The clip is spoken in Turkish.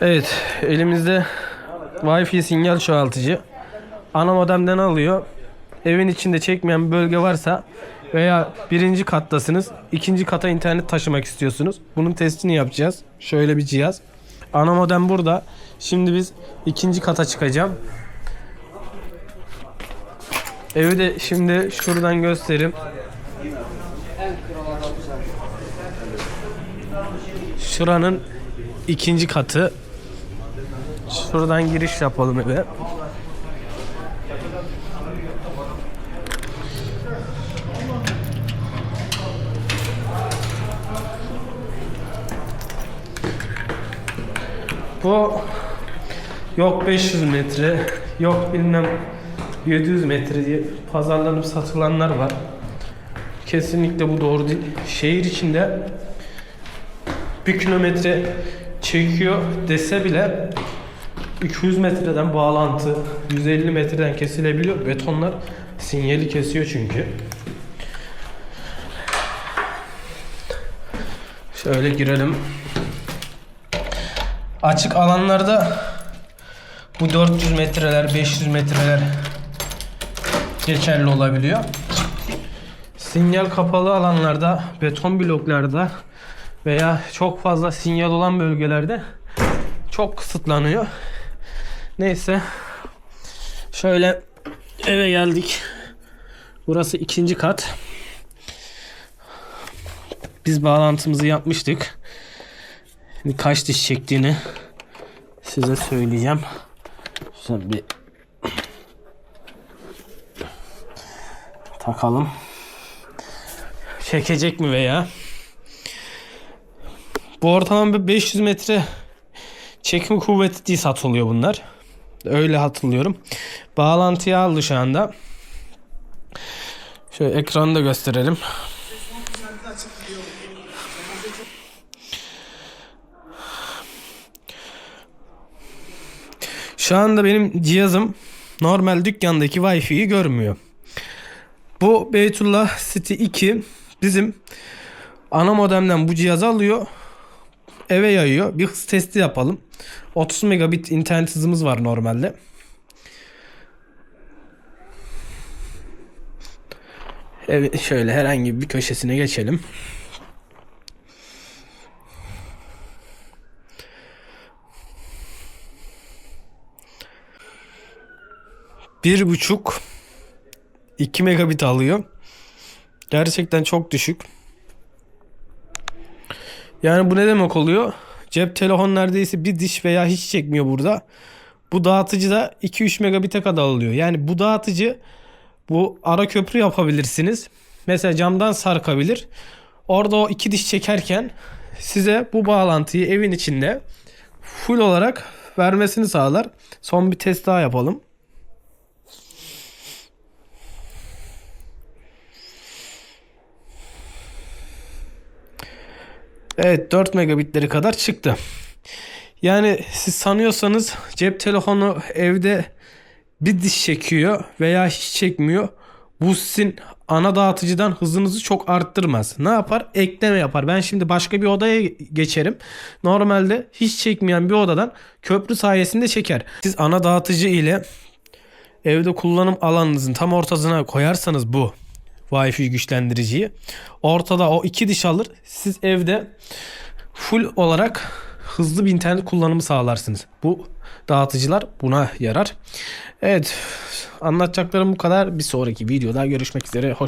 Evet, elimizde Wi-Fi sinyal çoğaltıcı. Ana modemden alıyor. Evin içinde çekmeyen bölge varsa veya birinci kattasınız, ikinci kata internet taşımak istiyorsunuz. Bunun testini yapacağız. Şöyle bir cihaz. Ana modem burada. Şimdi biz ikinci kata çıkacağım. Evi de şimdi şuradan göstereyim. Şuranın ikinci katı. Şuradan giriş yapalım eve. Bu yok 500 metre, yok bilmem 700 metre diye pazarlanıp satılanlar var. Kesinlikle bu doğru değil. Şehir içinde bir kilometre çekiyor dese bile 200 metreden bağlantı 150 metreden kesilebiliyor. Betonlar sinyali kesiyor çünkü. Şöyle girelim. Açık alanlarda bu 400 metreler 500 metreler geçerli olabiliyor. Sinyal kapalı alanlarda, beton bloklarda veya çok fazla sinyal olan bölgelerde çok kısıtlanıyor. Neyse. Şöyle eve geldik. Burası ikinci kat. Biz bağlantımızı yapmıştık. Şimdi kaç diş çektiğini size söyleyeceğim. Şöyle bir takalım. Çekecek mi veya? Bu ortalama bir 500 metre çekim kuvveti diye satılıyor bunlar. Öyle hatırlıyorum. Bağlantıyı aldı şu anda. Şöyle ekranı da gösterelim. Şu anda benim cihazım normal dükkandaki Wi-Fi'yi görmüyor. Bu Beytullah City 2 bizim ana modemden bu cihazı alıyor. Eve yayıyor. Bir hız testi yapalım. 30 megabit internet hızımız var normalde. Evet şöyle herhangi bir köşesine geçelim. Bir buçuk 2 megabit alıyor. Gerçekten çok düşük. Yani bu ne demek oluyor? Cep telefon neredeyse bir diş veya hiç çekmiyor burada. Bu dağıtıcı da 2-3 megabit'e kadar alıyor. Yani bu dağıtıcı bu ara köprü yapabilirsiniz. Mesela camdan sarkabilir. Orada o iki diş çekerken size bu bağlantıyı evin içinde full olarak vermesini sağlar. Son bir test daha yapalım. Evet 4 megabitleri kadar çıktı. Yani siz sanıyorsanız cep telefonu evde bir diş çekiyor veya hiç çekmiyor. Bu sizin ana dağıtıcıdan hızınızı çok arttırmaz. Ne yapar? Ekleme yapar. Ben şimdi başka bir odaya geçerim. Normalde hiç çekmeyen bir odadan köprü sayesinde çeker. Siz ana dağıtıcı ile evde kullanım alanınızın tam ortasına koyarsanız bu Wi-Fi güçlendiriciyi ortada o iki diş alır. Siz evde full olarak hızlı bir internet kullanımı sağlarsınız. Bu dağıtıcılar buna yarar. Evet anlatacaklarım bu kadar. Bir sonraki videoda görüşmek üzere. Hoş